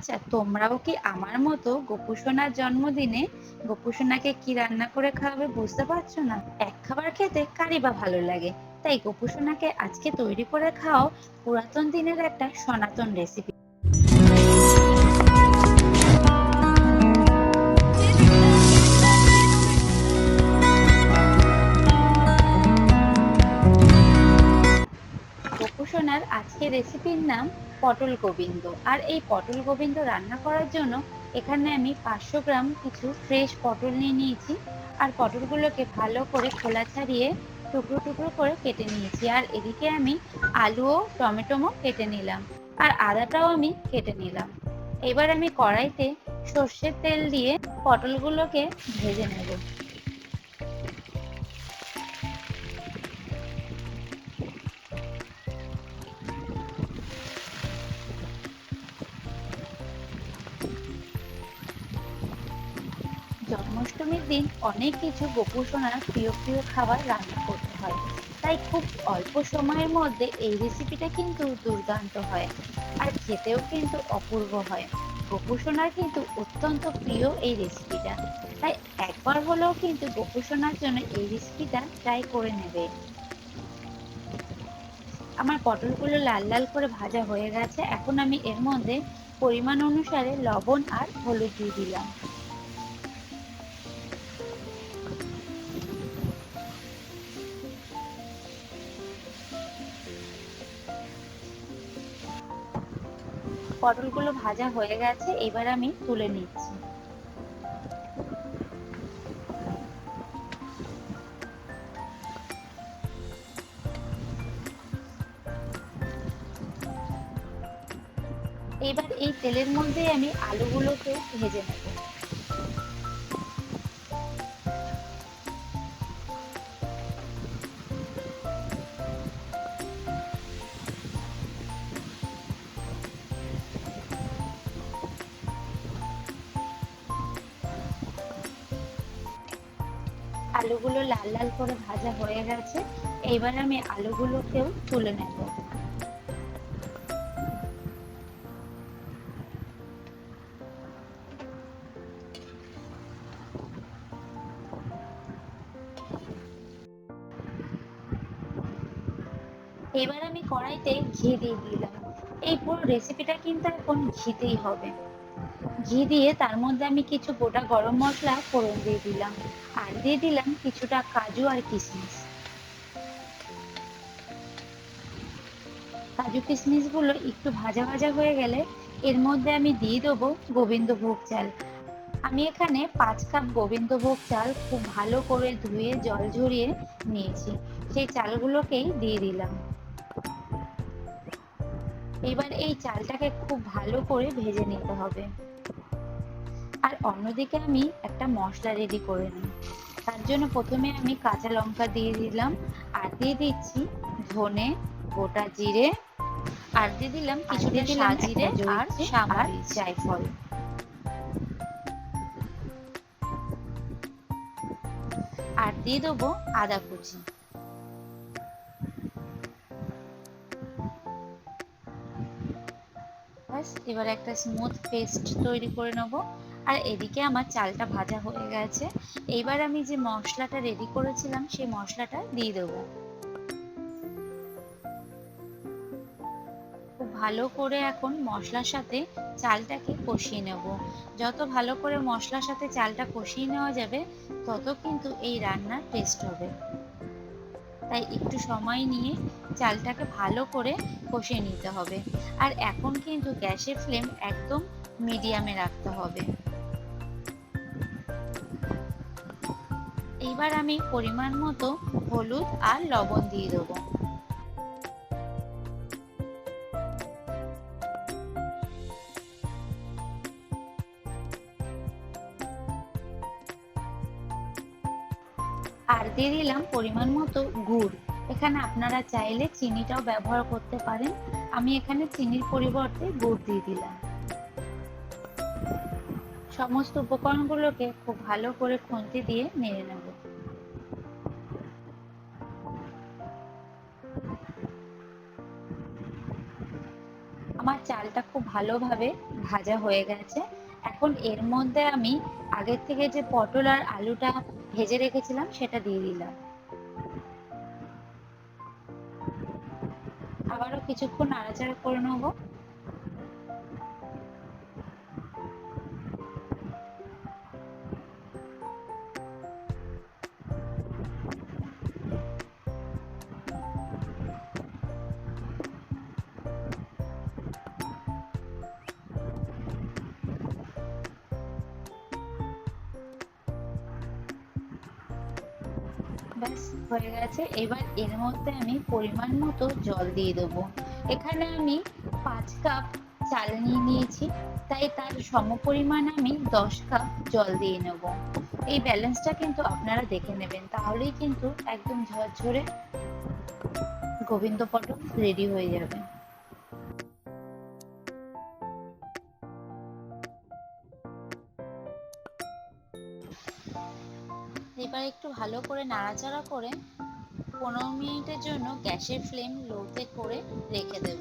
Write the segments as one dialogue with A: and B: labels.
A: আচ্ছা তোমরাও কি আমার মতো গোপুসোনার জন্মদিনে গোপুসোনাকে কি রান্না করে খাওয়াবে বুঝতে পারছ না? এক খাবার খেতে কারই বা ভালো লাগে। তাই গোপুসোনাকে আজকে তৈরি করে খাও পুরাতন দিনের একটা সনাতন রেসিপি গোপুসোনার আজকের রেসিপির নাম পটল গোবিন্দ। আর এই পটল গোবিন্দ রান্না করার জন্য এখানে আমি পাঁচশো গ্রাম কিছু ফ্রেশ পটল নিয়ে নিয়েছি। আর পটলগুলোকে ভালো করে খোলা ছাড়িয়ে টুকরো টুকরো করে কেটে নিয়েছি। আর এদিকে আমি আলু ও টমেটোমো কেটে নিলাম। আর আদাটাও আমি কেটে নিলাম। এবার আমি কড়াইতে সর্ষের তেল দিয়ে পটলগুলোকে ভেজে নেব। জন্মাষ্টমীর দিন অনেক কিছু গোপুসোনার প্রিয় প্রিয় খাবার রান্না করতে হয়। তাই খুব অল্প সময়ের মধ্যে এই রেসিপিটা কিন্তু দুর্দান্ত হয় আর খেতেও কিন্তু অপূর্ব হয়। গোপুসোনার কিন্তু অত্যন্ত প্রিয় এই রেসিপিটা তাই একবার হলেও কিন্তু গোপুসোনার জন্য এই রেসিপিটা ট্রাই করে নেবে। আমার পটলগুলো লাল লাল করে ভাজা হয়ে গেছে। এখন আমি এর মধ্যে পরিমাণ অনুসারে লবণ আর হলুদ দিয়ে দিলাম। পটলগুলো ভাজা হয়ে গেছে, এবার আমি তুলে নিচ্ছি। এবার এই তেলের মধ্যে আমি আলুগুলোকে ভেজে নেব। আলুগুলো লাল লাল করে ভাজা হয়ে গেছে, এইবার আমি আলুগুলোকেও তুলে নেব। এবার আমি কড়াইতে ঘি দিয়ে দিলাম। এই পুরো রেসিপিটা কিন্তু এখন ঘিতেই হবে। ঘি দিয়ে তার মধ্যে আমি কিছু গোটা গরম মশলা ফোড়ন দিয়ে দিলাম। আর দিয়ে দিলাম কিছুটা কাজু আর কিশমিশ কাজু কিশমিশগুলো একটু ভাজা ভাজা হয়ে গেলে এর মধ্যে আমি দিয়ে দেবো গোবিন্দভোগ চাল। আমি এখানে পাঁচ কাপ গোবিন্দভোগ চাল খুব ভালো করে ধুয়ে জল ঝরিয়ে নিয়েছি। সেই চালগুলোকেই দিয়ে দিলাম। এবার এই চালটাকে খুব ভালো করে ভেজে নিতে হবে। আর অন্যদিকে আমি একটা মশলা রেডি করে নিই। তার জন্য প্রথমে আমি কাঁচা লঙ্কা দিয়ে দিলাম আর দিয়ে দিচ্ছি ধনে গোটা জিরে আর দিয়ে দিলাম কিছুটা সাজিরে আর সামার জায়ফল। আর দিয়ে দেবো আদা কুচি। এবার একটা স্মুথ পেস্ট তৈরি করে নেব। আর এদিকে আমার চালটা ভাজা হয়ে গেছে। এইবার আমি যে মশলাটা রেডি করেছিলাম, সেই মশলাটা দিয়ে দেবো। ভালো করে এখন মশলার সাথে চালটাকে কষিয়ে নেব। যত ভালো করে মশলার সাথে চালটা কষিয়ে নেওয়া যাবে, তত কিন্তু এই রান্নার টেস্ট হবে। তাই একটু সময় নিয়ে চালটাকে ভালো করে কষিয়ে নিতে হবে। আর এখন কিন্তু গ্যাসের ফ্লেম একদম মিডিয়ামে রাখতে হবে। এইবার আমি পরিমাণ মতো হলুদ আর লবণ দিয়ে দেবো। আর দিয়ে দিলাম পরিমাণ মতো গুড়। এখানে আপনারা চাইলে চিনিটাও ব্যবহার করতে পারেন। আমি এখানে চিনির পরিবর্তে গুড় দিয়ে দিলাম। সমস্ত উপকরণগুলোকে খুব ভালো করে খুন্তি দিয়ে নেড়ে নেব। আমার চালটা খুব ভালোভাবে ভাজা হয়ে গেছে। এখন এর মধ্যে আমি আগের থেকে যে পটল আর আলুটা ভেজে রেখেছিলাম, সেটা দিয়ে দিলাম। আবারও কিছুক্ষণ নাড়াচাড়া করে নেব। ব্যাস, হয়ে গেছে। এবার এর মধ্যে আমি পরিমাণ মতো জল দিয়ে দেবো। এখানে আমি পাঁচ কাপ চাল নিয়ে নিয়েছি। তাই তার সমপরিমাণ আমি দশ কাপ জল দিয়ে নেব। এই ব্যালেন্সটা কিন্তু আপনারা দেখে নেবেন। তাহলেই কিন্তু একদম ঝরঝরে গোবিন্দ পটল রেডি হয়ে যাবে। এবার একটু ভালো করে নাড়াচাড়া করে পনেরো মিনিটের জন্য গ্যাসের ফ্লেম লোতে করে রেখে দেব।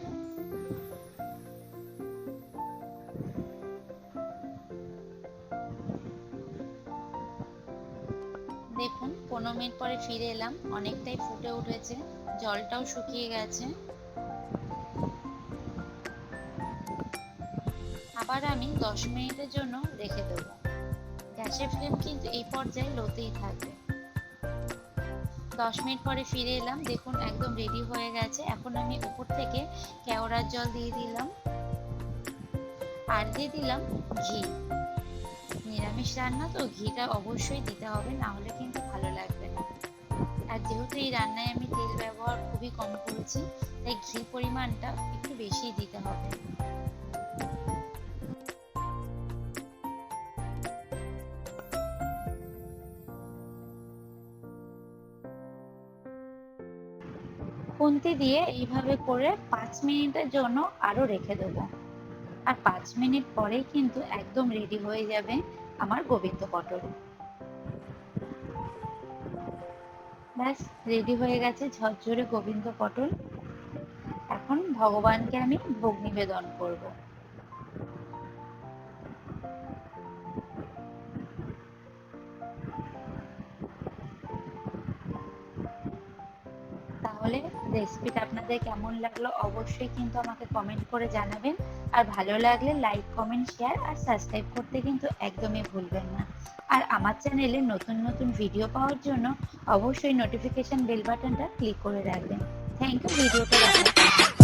A: দেখুন, পনেরো মিনিট পরে ফিরে এলাম। অনেকটাই ফুটে উঠেছে। জলটাও শুকিয়ে গেছে। আবার আমি দশ মিনিটের জন্য রেখে দেবো। গ্যাসের ফ্লেম কিন্তু এই পর্যায়ে লোতেই থাকবে। দশ মিনিট পরে ফিরে এলাম। দেখুন, একদম রেডি হয়ে গেছে। এখন আমি উপর থেকে কেওড়ার জল দিয়ে দিলাম। আর দিয়ে দিলাম ঘি। নিরামিষ রান্না, তো ঘিটা অবশ্যই দিতে হবে, না হলে কিন্তু ভালো লাগবে না। আর যেহেতু এই রান্নায় আমি তেল ব্যবহার খুবই কম করেছি, তাই ঘির পরিমাণটা একটু বেশি দিতে হবে। খুন্তি দিয়ে এইভাবে করে পাঁচ মিনিটের জন্য আরও রেখে দেবো। আর পাঁচ মিনিট পরেই কিন্তু একদম রেডি হয়ে যাবে আমার গোবিন্দ পটল। ব্যাস রেডি হয়ে গেছে ঝরঝরে গোবিন্দ পটল। এখন ভগবানকে আমি ভোগ নিবেদন করব। তাহলে রেসিপিটা আপনাদের কেমন লাগল অবশ্যই কিন্তু আমাকে কমেন্ট করে জানাবেন। আর ভালো লাগলে লাইক কমেন্ট শেয়ার আর সাবস্ক্রাইব করতে কিন্তু একদমই ভুলবেন না। আর আমার চ্যানেলে নতুন নতুন ভিডিও পাওয়ার জন্য অবশ্যই নোটিফিকেশন বেল বাটনটা ক্লিক করে রাখবেন। থ্যাংক ইউ ভিডিওটা দেখার